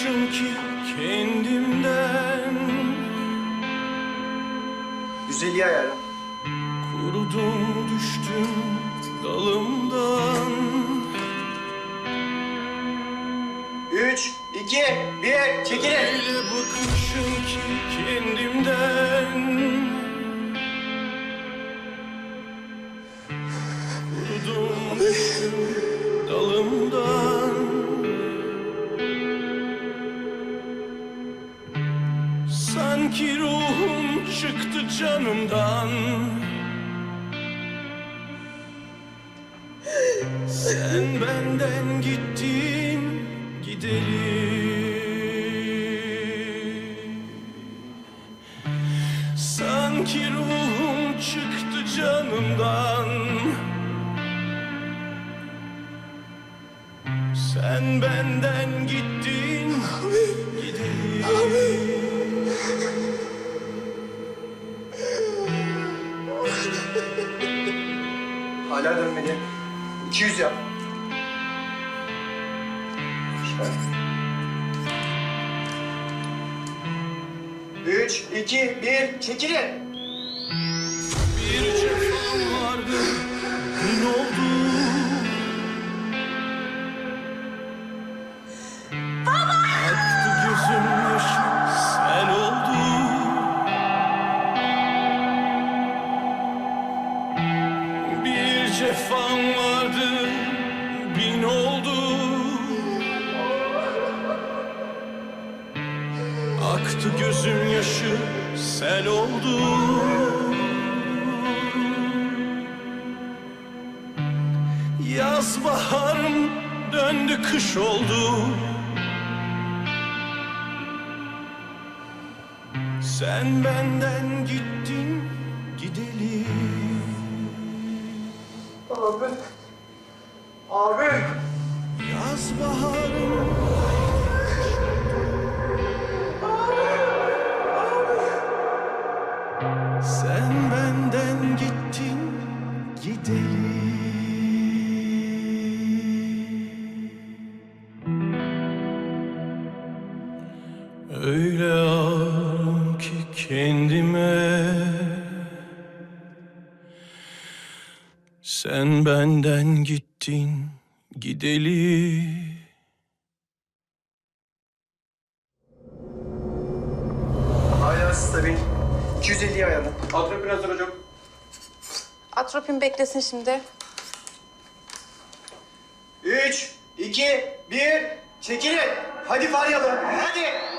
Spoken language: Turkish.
bıkmışım ki kendimden 150 ayarla. Kurudum düştüm dalımdan 3, 2, 1, çekilin. Öyle bıkmışım Sanki ruhum çıktı canımdan. Sen benden gittin gideli Sanki ruhum çıktı canımdan. Sen benden gittin gideli Hala dönmedi. 200 yap. 3, 2, 1, çekilin. Bir cefam vardı gün oldu Aktı gözüm yaşı sel oldu Yaz baharım döndü kış oldu Sen benden gittin gideli Abi. Abi. Yaz baharım Öyle ağırım ki kendime Sen benden gittin gideli Hala stabil. 250 ayarla. Adres biraz hocam. Atropin beklesin şimdi. 3, 2, 1, çekilin. Hadi Faryalı. Hadi.